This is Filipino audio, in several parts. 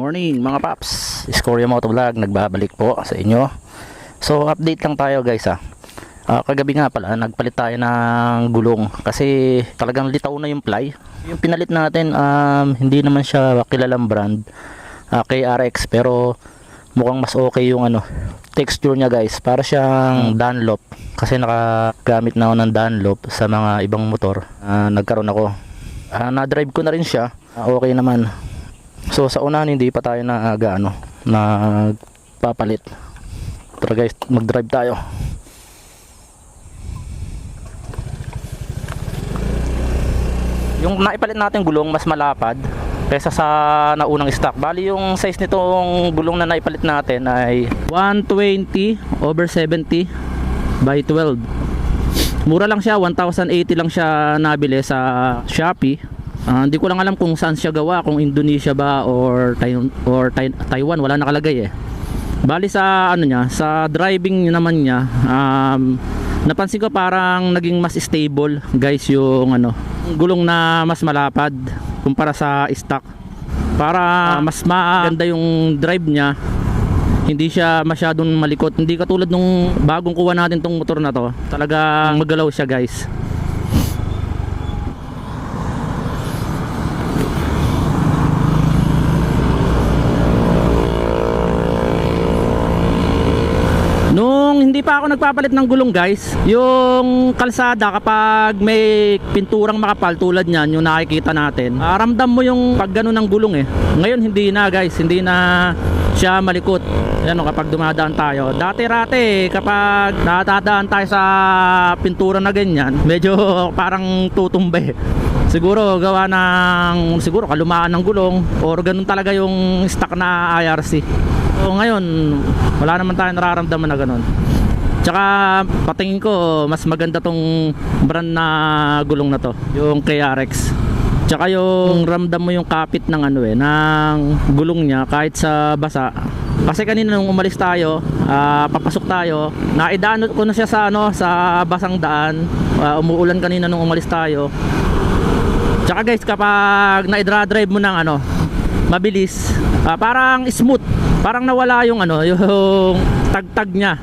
morning mga paps. Scoria Motovlog nagbabalik po sa inyo. So update lang tayo guys ah. Ah, Kagabi nga pala nagpalit tayo ng gulong Kasi talagang litaw na yung ply. Yung pinalit natin um, hindi naman siya kilalang brand ah, KRX pero mukhang mas okay yung ano texture niya guys. Para siyang Dunlop kasi nakagamit na ako ng Dunlop sa mga ibang motor. Ah, nagkaroon ako. Ah, na-drive ko na rin siya. Ah, okay naman So sa unahan hindi pa tayo na aga ano nagpapalit. Tara guys, mag-drive tayo. Yung naipalit natin gulong mas malapad kaysa sa naunang stock. Bali yung size nitong gulong na naipalit natin ay 120 over 70 by 12. Mura lang siya, 1,080 lang siya nabili sa Shopee. Ah, hindi ko lang alam kung saan siya gawa, kung Indonesia ba or Tai- or Tai- Taiwan, wala nakalagay eh. Bali sa ano niya, sa driving naman niya, um, napansin ko parang naging mas stable guys yung ano, gulong na mas malapad kumpara sa stock. Para mas maganda yung drive niya, hindi siya masyadong malikot. Hindi katulad nung bagong kuha natin tong motor na to. Talagang magalaw siya guys. Nung hindi pa ako nagpapalit ng gulong guys, yung kalsada kapag may pinturang makapal tulad niyan, yung nakikita natin, ah, ramdam mo yung pag ganun ng gulong eh. Ngayon hindi na guys, hindi na siya malikot. Yan o, kapag dumadaan tayo. Dati-rate kapag natadaan tayo sa pintura na ganyan, medyo parang tutumbe. Siguro gawa ng siguro kalumaan ng gulong or ganun talaga yung stock na IRC. So ngayon, wala naman tayong nararamdaman na ganun. Tsaka patingin ko, mas maganda tong brand na gulong na to, yung KRX. Tsaka yung ramdam mo yung kapit ng ano eh, ng gulong niya kahit sa basa. Kasi kanina nung umalis tayo, ah, papasok tayo, naidaan ko na siya sa ano, sa basang daan. Ah, umuulan kanina nung umalis tayo. Tsaka guys, kapag na-drive mo ng ano, mabilis, ah, parang smooth. Parang nawala yung ano, yung tagtag niya.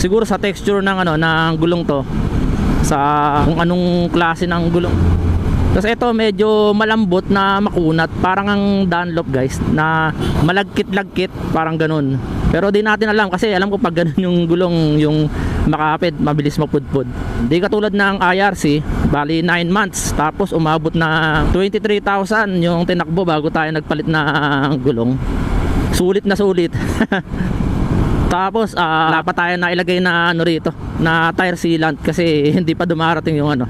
Siguro sa texture ng ano, ng gulong to. Sa kung anong klase ng gulong. Tapos ito medyo malambot na makunat, parang ang Dunlop guys, na malagkit-lagkit, parang ganun. Pero di natin alam kasi alam ko pag ganun yung gulong, yung makapit, mabilis mapudpud. Hindi katulad ng IRC, bali 9 months, tapos umabot na 23,000 yung tinakbo bago tayo nagpalit ng gulong. Sulit na sulit. Tapos ah wala tayo na ilagay na ano rito, na tire sealant kasi hindi pa dumarating yung ano,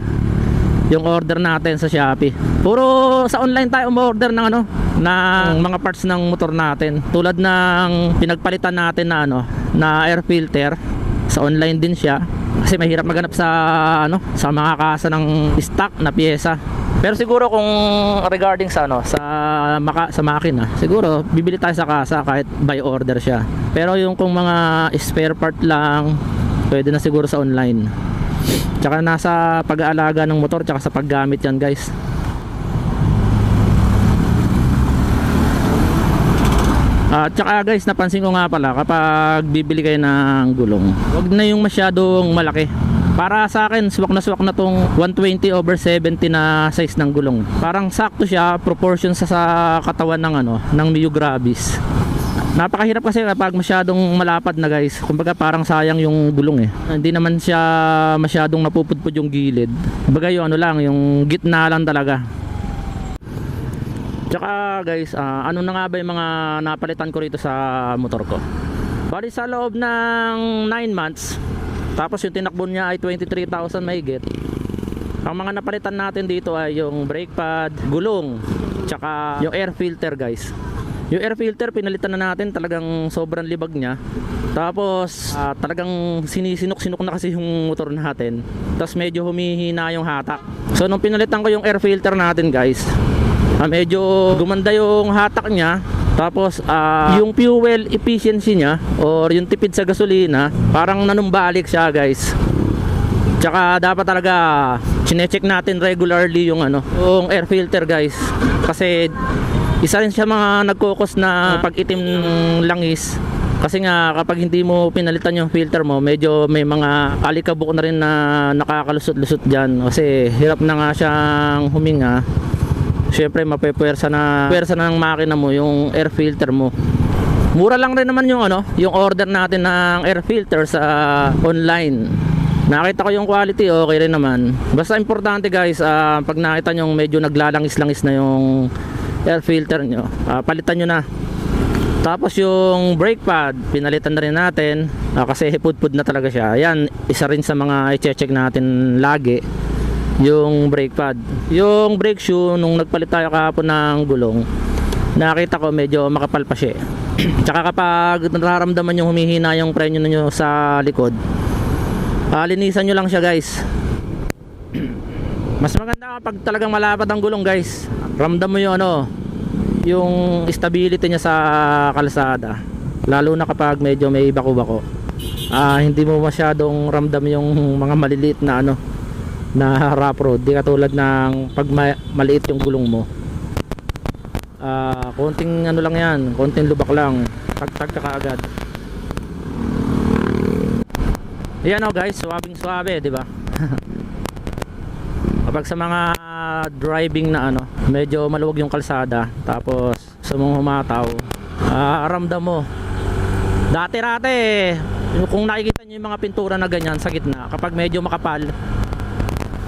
yung order natin sa Shopee. Puro sa online tayo umorder ng ano, ng mga parts ng motor natin. Tulad ng pinagpalitan natin na ano, na air filter. Sa online din siya kasi mahirap maghanap sa ano, sa mga kasa ng stock na piyesa. Pero siguro kung regarding sa ano, sa maka, sa makina, siguro bibili tayo sa kasa kahit by order siya. Pero yung kung mga spare part lang, pwede na siguro sa online. Tsaka nasa pag-aalaga ng motor tsaka sa paggamit yan guys. At tsaka guys, napansin ko nga pala kapag bibili kayo ng gulong, wag na yung masyadong malaki. Para sa akin, swak na swak na tong 120 over 70 na size ng gulong. Parang sakto siya, proportion sa, sa katawan ng ano, ng Mio Gravis. Napakahirap kasi kapag masyadong malapad na guys. Kumbaga parang sayang yung gulong eh. Hindi naman siya masyadong napupudpud yung gilid. Kumbaga yung ano lang, yung gitna lang talaga. Tsaka guys, ah, ano na nga ba yung mga napalitan ko rito sa motor ko? Bali sa loob ng 9 months, tapos yung tinakbo niya ay 23,000 mahigit. Ang mga napalitan natin dito ay yung brake pad, gulong, tsaka yung air filter guys. Yung air filter pinalitan na natin talagang sobrang libag niya. Tapos ah, talagang sinisinok-sinok na kasi yung motor natin. Tapos medyo humihina yung hatak. So nung pinalitan ko yung air filter natin guys, ah, medyo gumanda yung hatak niya. Tapos ah, yung fuel efficiency niya or yung tipid sa gasolina, parang nanumbalik siya guys. Tsaka dapat talaga chinecheck natin regularly yung ano, yung air filter guys. Kasi Isa rin siya mga nagkukos na pag itim ng langis. Kasi nga kapag hindi mo pinalitan yung filter mo, medyo may mga alikabok na rin na nakakalusot-lusot dyan. Kasi hirap na nga siyang huminga. Siyempre mapepwersa na pwersa na ng makina mo yung air filter mo. Mura lang rin naman yung ano, yung order natin ng air filter sa online. Nakita ko yung quality, okay rin naman. Basta importante guys, ah, pag nakita nyo medyo naglalangis-langis na yung air filter nyo, ah, palitan nyo na. Tapos yung brake pad, pinalitan na rin natin ah, kasi hipud-pud na talaga siya. Yan, isa rin sa mga i-check natin lagi yung brake pad. Yung brake shoe, nung nagpalit tayo kahapon ng gulong, nakita ko medyo makapal pa siya. Tsaka kapag nararamdaman yung humihina yung preno nyo sa likod, ah, linisan nyo lang siya guys. Mas maganda kapag talagang malapad ang gulong guys. Ramdam mo yung ano, yung stability niya sa kalsada. Lalo na kapag medyo may bako-bako. Ah, hindi mo masyadong ramdam yung mga maliliit na ano na rough road. Di katulad ng pag ma- maliit yung gulong mo. Ah, konting ano lang yan, konting lubak lang. Tag-tag ka kaagad. Ayan oh guys, swabing swabe, di ba? Kapag sa mga driving na ano, medyo maluwag yung kalsada, tapos sa mga humataw, ah, aramdam mo. Dati-rate, yung kung nakikita nyo yung mga pintura na ganyan sa gitna, kapag medyo makapal,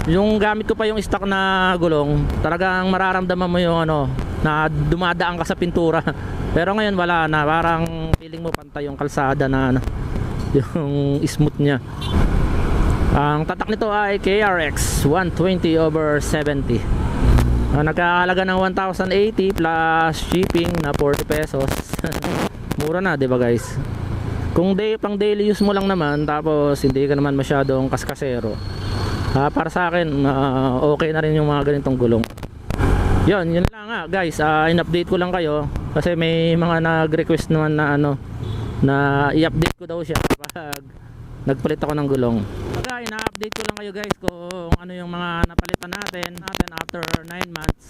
yung gamit ko pa yung stock na gulong, talagang mararamdaman mo yung ano, na dumadaan ka sa pintura. Pero ngayon wala na, parang feeling mo pantay yung kalsada na ano, yung smooth niya. Ang tatak nito ay KRX 120 over 70. Ah, nagkakahalaga ng 1,080 plus shipping na 40 pesos. Mura na, 'di ba guys? Kung day pang daily use mo lang naman tapos hindi ka naman masyadong kaskasero. Ah, para sa akin, ah, okay na rin yung mga ganitong gulong. Yun, yun lang nga guys. Ah, in-update ko lang kayo kasi may mga nag-request naman na ano na i-update ko daw siya kapag nagpalit ako ng gulong. Kaya ina-update ko lang kayo guys kung ano yung mga napalitan natin natin after 9 months.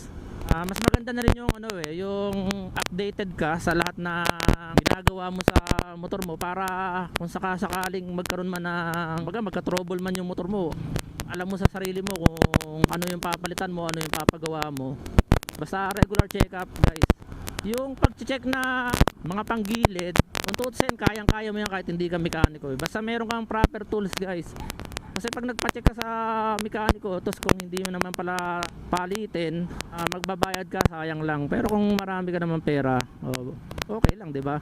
Ah, mas maganda na rin yung ano eh, yung updated ka sa lahat na ginagawa mo sa motor mo para kung sakasakaling magkaroon man ng baga magka-trouble man yung motor mo. Alam mo sa sarili mo kung ano yung papalitan mo, ano yung papagawa mo. Basta regular check-up guys. Yung pag-check na mga panggilid, kung tutusin, kayang-kaya mo yan kahit hindi ka mekaniko. eh. Basta meron kang proper tools guys. Kasi pag nagpa-check ka sa mekaniko, tapos kung hindi mo naman pala palitin, ah, magbabayad ka, sayang lang. Pero kung marami ka naman pera, oh, okay lang, 'di ba?